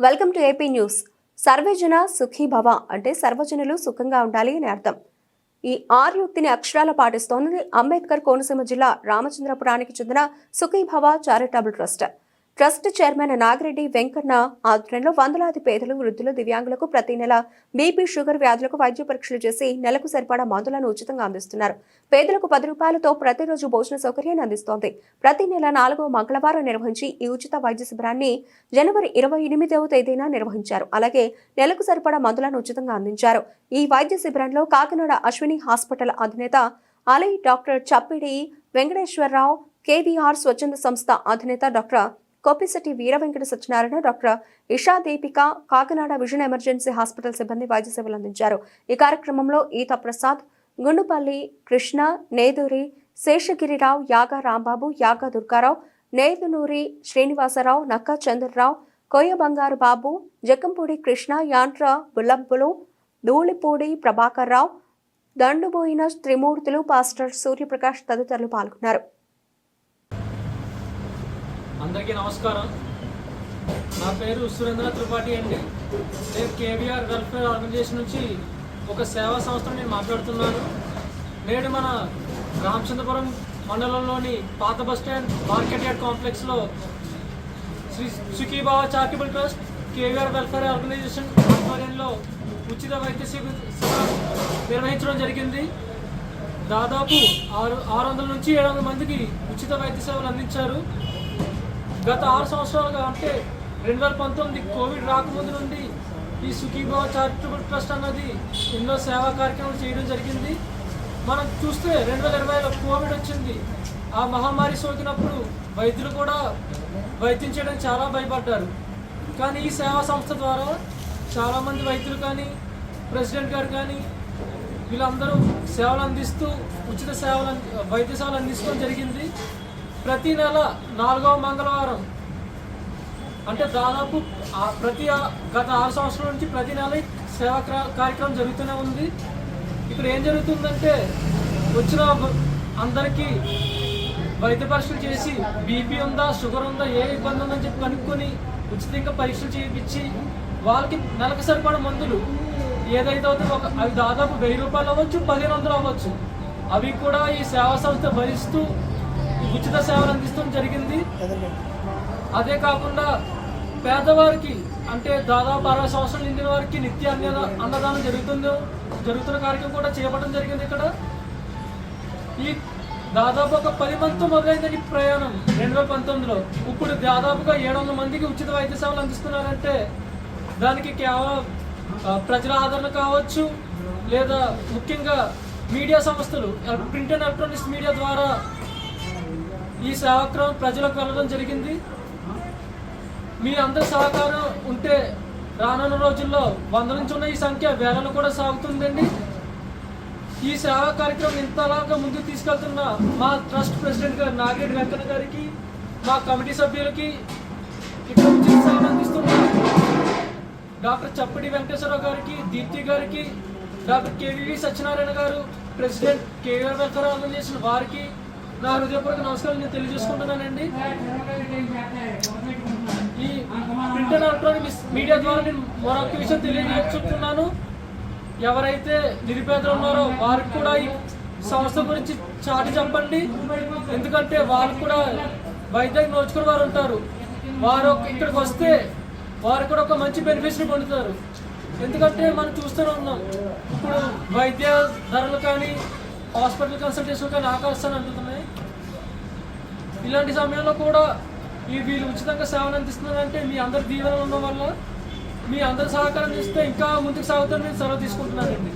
Welcome to AP news. సర్వజన సుఖీ భవ అంటే సర్వజనులు సుఖంగా ఉండాలి అని అర్థం. ఈ ఆర్యుక్తిని అక్షరాల పాటిస్తోంది అంబేద్కర్ కోనసీమ జిల్లా రామచంద్రపురానికి చెందిన Sukhibhava charitable trust. Trust chairman Nagireddy Venkanna ఆధ్వర్యంలో వందలాది పేదలు వృద్ధులు దివ్యాంగులకు ప్రతి నెల బీపీ షుగర్ వ్యాధులకు వైద్య పరీక్షలు చేసి నెలకు సరిపడా మందులను ఉచితంగా అందిస్తున్నారు. పేదలకు పది రూపాయలతో ప్రతిరోజు భోజన సౌకర్యాన్ని అందిస్తోంది. ప్రతి నెల నాలుగో మంగళవారం నిర్వహించి ఈ ఉచిత వైద్య శిబిరాన్ని జనవరి ఇరవై ఎనిమిదవ తేదీన నిర్వహించారు. అలాగే నెలకు సరిపడా మందులను ఉచితంగా అందించారు. ఈ వైద్య శిబిరంలో కాకినాడ అశ్విని హాస్పిటల్ అధినేత అలీ డాక్టర్ చప్పిడి వెంకటేశ్వరరావు కేవీఆర్ స్వచ్ఛంద సంస్థ అధినేత doctor Kopisetti Veera Venkata Satyanarayana doctor Isha Deepika Kakinada vision emergency hospital సిబ్బంది వైద్య సేవలు అందించారు. ఈ కార్యక్రమంలో ఈత ప్రసాద్ గుండుపల్లి కృష్ణ నేదూరి శేషగిరిరావు యాగా రాంబాబు యాగా దుర్గారావు నేదునూరి శ్రీనివాసరావు నక్కా చంద్రరావు కొయ్య బంగారు బాబు జక్కంపూడి కృష్ణ యాంట్ర బుల్లంపులు ధూళిపూడి ప్రభాకర్ రావు దండుబోయిన త్రిమూర్తులు పాస్టర్ సూర్యప్రకాష్ తదితరులు పాల్గొన్నారు. అందరికీ నమస్కారం. నా పేరు సురేంద్ర త్రిపాఠి అండి. నేను కేవీఆర్ వెల్ఫేర్ ఆర్గనైజేషన్ నుంచి ఒక సేవా సంస్థ నేను మాట్లాడుతున్నాను. నేడు మన రామచంద్రపురం మండలంలోని పాత బస్ స్టాండ్ మార్కెట్ యార్డ్ కాంప్లెక్స్లో Sri Sukhibhava charitable trust KVR welfare organisation ఆధ్వర్యంలో ఉచిత వైద్య శిబిరం నిర్వహించడం జరిగింది. దాదాపు ఆరు ఆరు వందల నుంచి ఏడు వందల మందికి ఉచిత వైద్య సేవలు అందించారు. గత ఆరు సంవత్సరాలుగా అంటే రెండు వేల పంతొమ్మిది కోవిడ్ రాకముందు నుండి ఈ సుఖీభావ చారిటబుల్ ట్రస్ట్ అన్నది ఎన్నో సేవా కార్యక్రమాలు చేయడం జరిగింది. మనం చూస్తే రెండు వేల ఇరవైలో కోవిడ్ వచ్చింది. ఆ మహమ్మారి సోకినప్పుడు వైద్యులు కూడా వైద్యం చేయడానికి చాలా భయపడ్డారు. కానీ ఈ సేవా సంస్థ ద్వారా చాలామంది వైద్యులు కానీ ప్రెసిడెంట్ గారు కానీ వీళ్ళందరూ సేవలు అందిస్తూ ఉచిత సేవలు అంది- వైద్య సేవలు అందించడం జరిగింది. ప్రతి నెల నాలుగవ మంగళవారం. అంటే దాదాపు ప్రతి గత ఆరు సంవత్సరాల నుంచి ప్రతి నెల సేవా కార్యక్రమం జరుగుతూనే ఉంది. ఇక్కడ ఏం జరుగుతుందంటే వచ్చిన అందరికీ వైద్య పరీక్షలు చేసి బీపీ ఉందా షుగర్ ఉందా ఏ ఇబ్బంది ఉందని చెప్పి కనుక్కొని ఉచితంగా పరీక్షలు చేయించి వాళ్ళకి నెలకు సరిపడ మందులు. ఏదైతే అవుతుందో ఒక అవి దాదాపు వెయ్యి రూపాయలు అవ్వచ్చు పదిహేను వందలు అవ్వచ్చు. అవి కూడా ఈ సేవా సంస్థ భరిస్తూ ఉచిత సేవలు అందించడం జరిగింది. అదే. కాకుండా పేదవారికి అంటే దాదాపు అరవై సంవత్సరాలు నిండిన వారికి నిత్య అన్న అన్నదానం జరుగుతుందో జరుగుతున్న కార్యక్రమం కూడా చేపట్టడం జరిగింది ఇక్కడ. ఈ దాదాపు ఒక పది మందితో మొదలైందని ప్రయాణం రెండు వేల పంతొమ్మిదిలో. ఇప్పుడు దాదాపుగా ఏడు వందల మందికి ఉచిత వైద్య సేవలు అందిస్తున్నారంటే దానికి కేవలం ప్రజల ఆదరణ కావచ్చు లేదా ముఖ్యంగా మీడియా సంస్థలు ప్రింట్ అండ్ ఎలక్ట్రానిక్స్ మీడియా ద్వారా ఈ సేవాక్రమం ప్రజలకు వెళ్ళడం జరిగింది. మీ అందరి సహకారం ఉంటే రానున్న రోజుల్లో వంద నుంచి ఉన్న ఈ సంఖ్య వేలలో కూడా సాగుతుందండి. ఈ సేవా కార్యక్రమం ఇంతలాగా ముందుకు తీసుకెళ్తున్న మా ట్రస్ట్ ప్రెసిడెంట్ గారు నాగిరెడ్డి వెంకన్న గారికి మా కమిటీ సభ్యులకి ఇక్కడ ఉచిత అందిస్తున్న డాక్టర్ చప్పటి వెంకటేశ్వరరావు గారికి దీప్తి గారికి డాక్టర్ కేవీవి సత్యనారాయణ గారు ప్రెసిడెంట్ కేవీఆర్ వెంకరావు ఆర్గనైజేషన్ వారికి నా హృదయపూర్వక నమస్కారం నేను తెలియజేసుకుంటున్నానండి. ఈ ప్రింట్ అండ్ ఎలక్ట్రానిక్ మీడియా ద్వారా నేను మరొక విషయం తెలియజేస్తున్నాను. ఎవరైతే నిరుపేదలు ఉన్నారో వారికి కూడా ఈ సంస్థ గురించి చాటి చెప్పండి. ఎందుకంటే వారు కూడా వైద్యం నోచుకుని వారు ఉంటారు వారు ఇక్కడికి వస్తే వారు కూడా ఒక మంచి బెనిఫిట్స్ని పొందుతారు. ఎందుకంటే మనం చూస్తూనే ఉన్నాం. ఇప్పుడు వైద్య ధరలు కానీ హాస్పిటల్ కన్సల్టేషన్ కానీ ఆకాశాన్ని అందుతున్నాయి ఇలాంటి సమయంలో కూడా ఈ వీళ్ళు ఉచితంగా సేవలు అందిస్తున్నారంటే మీ అందరి దీవెనలు ఉన్న వల్ల మీ అందరి సహకారం ఇస్తే ఇంకా ముందుకు సాగుతారని నేను సెలవు తీసుకుంటున్నానండి.